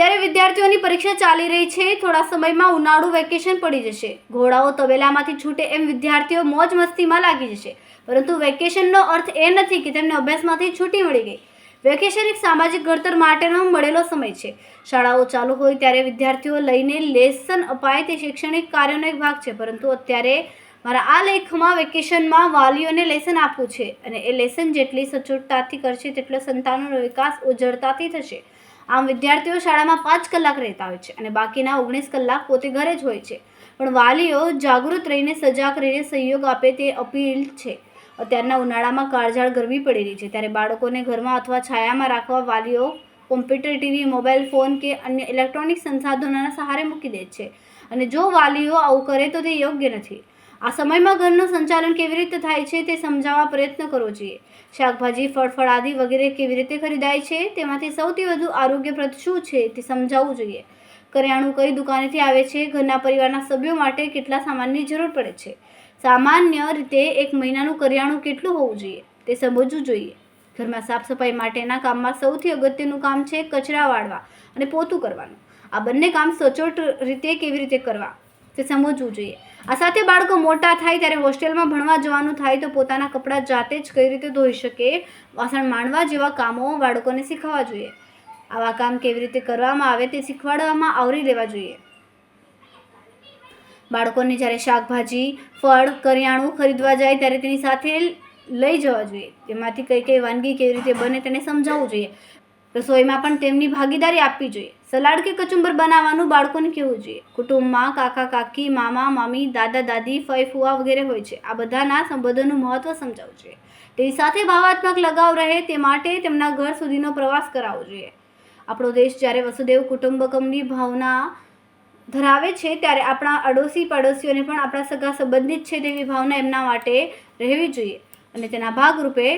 અત્યારે વિદ્યાર્થીઓની પરીક્ષા ચાલી રહી છે. થોડા સમયમાં ઉનાળુ વેકેશન પડી જશે. ઘોડાઓ તબેલામાંથી છૂટે એમ વિદ્યાર્થીઓ મોજ મસ્તીમાં લાગી જશે. પરંતુ વેકેશનનો અર્થ એ નથી કે તેમને અભ્યાસમાંથી છૂટી મળી ગઈ. વેકેશન એક સામાજિક ઘડતર માટેનો મળેલો સમય છે. શાળાઓ ચાલુ હોય ત્યારે વિદ્યાર્થીઓ લઈને લેસન અપાય તે શૈક્ષણિક કાર્યનો એક ભાગ છે. પરંતુ અત્યારે મારા આ લેખમાં વેકેશનમાં વાલીઓને લેસન આપવું છે અને એ લેસન જેટલી સચોટતાથી કરશે, તેટલો સંતાનોનો વિકાસ ઉજળતાથી થશે. આમ વિદ્યાર્થીઓ શાળામાં પાંચ કલાક રહેતા હોય છે અને બાકીના ઓગણીસ કલાક પોતે ઘરે જ હોય છે. પણ વાલીઓ જાગૃત રહીને સજાગ રહીને સહયોગ આપે તે અપીલ છે. અત્યારના ઉનાળામાં કાળઝાળ ગરમી પડી રહી છે. ત્યારે બાળકોને ઘરમાં અથવા છાયામાં રાખવા વાલીઓ કોમ્પ્યુટર, ટીવી, મોબાઈલ, ફોન કે અન્ય ઇલેક્ટ્રોનિક સંસાધનોના સહારે મૂકી દે છે. અને જો વાલીઓ આવું કરે તો તે યોગ્ય નથી. આ સમયમાં ઘરનું સંચાલન કેવી રીતે થાય છે તે સમજાવવા પ્રયત્ન કરવો જોઈએ. શાકભાજી, ફળફળ આદિ વગેરે કેવી રીતે ખરીદાય છે તેમાંથી સૌથી વધુ આરોગ્યપ્રદ શું છે તે સમજાવવું જોઈએ. કરિયાણું કઈ દુકાનેથી આવે છે, ઘરના પરિવારના સભ્યો માટે કેટલા સામાનની જરૂર પડે છે. સામાન્ય રીતે એક મહિનાનું કરિયાણું કેટલું હોવું જોઈએ તે સમજવું જોઈએ. ઘરમાં સાફ સફાઈ માટેના કામમાં સૌથી અગત્યનું કામ છે કચરા વાળવા અને પોતું કરવાનું. આ બંને કામ સચોટ રીતે કેવી રીતે કરવા? તે સમજવું જોઈએ. આ સાથે બાળકો મોટા થાય ત્યારે હોસ્ટેલમાં ભણવા જવાનું થાય તો પોતાના કપડાં જાતે જ કઈ રીતે ધોઈ શકે, વાસણ માંડવા જેવા કામો બાળકોને શીખવવા જોઈએ. આવા કામ કેવી રીતે કરવામાં આવે તે શીખવાડવામાં આવરી લેવા જોઈએ. બાળકોને જ્યારે શાકભાજી, ફળ, કરિયાણું ખરીદવા જાય ત્યારે તેની સાથે લઈ જવા જોઈએ. તેમાંથી કઈ કઈ વાનગી કેવી રીતે બને તેને સમજાવવું જોઈએ. રસોઈમાં પણ તેમની ભાગીદારી આપવી જોઈએ. સલાડ કે કચુંબર બનાવવાનું બાળકોને કહેવું જોઈએ. કુટુંબમાં કાકા, કાકી, મામા, મામી, દાદા, દાદી, ફઈ, ફુવા વગેરે હોય છે. આ બધાના સંબંધોનું મહત્ત્વ સમજાવવું જોઈએ. તેની સાથે ભાવાત્મક લગાવ રહે તે માટે તેમના ઘર સુધીનો પ્રવાસ કરાવવો જોઈએ. આપણો દેશ જ્યારે વસુદેવ કુટુંબકમની ભાવના ધરાવે છે ત્યારે આપણા અડોશી પડોશીઓને પણ આપણા સગા સંબંધિત છે તેવી ભાવના એમના માટે રહેવી જોઈએ. અને તેના ભાગરૂપે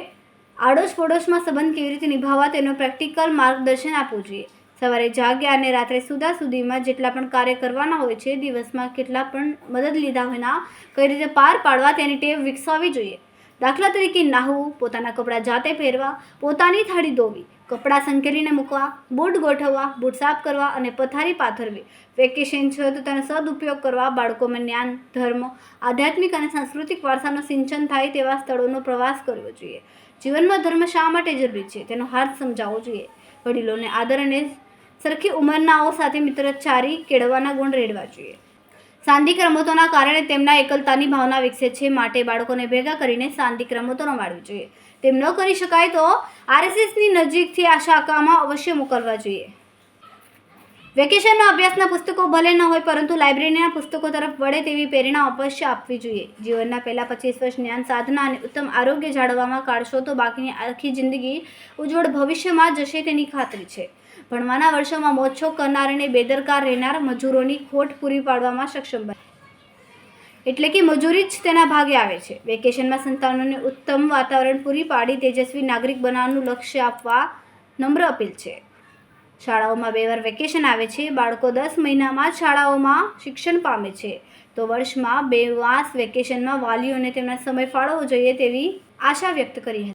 આડોશ પડોશમાં સંબંધ કેવી રીતે નિભાવવા તેનું પ્રેક્ટિકલ માર્ગદર્શન આપવું જોઈએ. સવારે જાગ્યા અને રાત્રે સુધા સુધીમાં જેટલા પણ કાર્ય કરવાના હોય છે, દિવસમાં કેટલા પણ મદદ લીધા હોયના કઈ રીતે પાર પાડવા તેની ટેવ વિકસાવવી જોઈએ. દાખલા તરીકે નાહવું, પોતાના કપડાં જાતે પહેરવા, પોતાની થાળી ધોવી, કપડાં સંકેલીને મૂકવા, બૂટ ગોઠવવા, બૂટ સાફ કરવા અને પથારી પાથરવી, વેકેશન છે તો તેનો સદુપયોગ કરવા, બાળકોમાં જ્ઞાન, ધર્મ, આધ્યાત્મિક અને સાંસ્કૃતિક વારસાનું સિંચન થાય તેવા સ્થળોનો પ્રવાસ કરવો જોઈએ. જીવનમાં ધર્મ શા માટે જરૂરી છે તેનો હાર્થ સમજાવવો જોઈએ. વડીલોને આદર અને સરખી ઉંમરનાઓ સાથે મિત્રચારી કેળવવાના ગુણ રેડવા જોઈએ. સાંધિક રમતોના કારણે તેમના એકલતાની ભાવના વિકસે છે. માટે બાળકોને ભેગા કરીને સાંધિક રમતો રમાડવી જોઈએ. તેમ ન કરી શકાય તો આરએસએસની નજીકથી આ શાખામાં અવશ્ય મોકલવા જોઈએ. વેકેશનના અભ્યાસના પુસ્તકો ભલે ન હોય, પરંતુ લાઇબ્રેરીના પુસ્તકો તરફ વળે તેવી પ્રેરણા અવશ્ય આપવી જોઈએ. જીવનના પહેલા પચીસ વર્ષ જ્ઞાન, સાધના અને ઉત્તમ આરોગ્ય જાળવવામાં કાઢશો તો બાકીની આખી જિંદગી ઉજ્જવળ ભવિષ્યમાં જશે તેની ખાતરી છે. ભણવાના વર્ષોમાં મોજશોખ કરનાર અને બેદરકાર રહેનાર મજૂરોની ખોટ પૂરી પાડવામાં સક્ષમ બને. એટલે કે મજૂરી જ તેના ભાગે આવે છે. વેકેશનમાં સંતાનોને ઉત્તમ વાતાવરણ પૂરી પાડી તેજસ્વી નાગરિક બનાવવાનું લક્ષ્ય આપવા નમ્ર અપીલ છે. શાળાઓમાં બે વાર વેકેશન આવે છે. બાળકો દસ મહિનામાં શાળાઓમાં શિક્ષણ પામે છે. તો વર્ષમાં બે માસ વેકેશનમાં વાલીઓને તેમના સમય ફાળવવો જોઈએ તેવી આશા વ્યક્ત કરી હતી.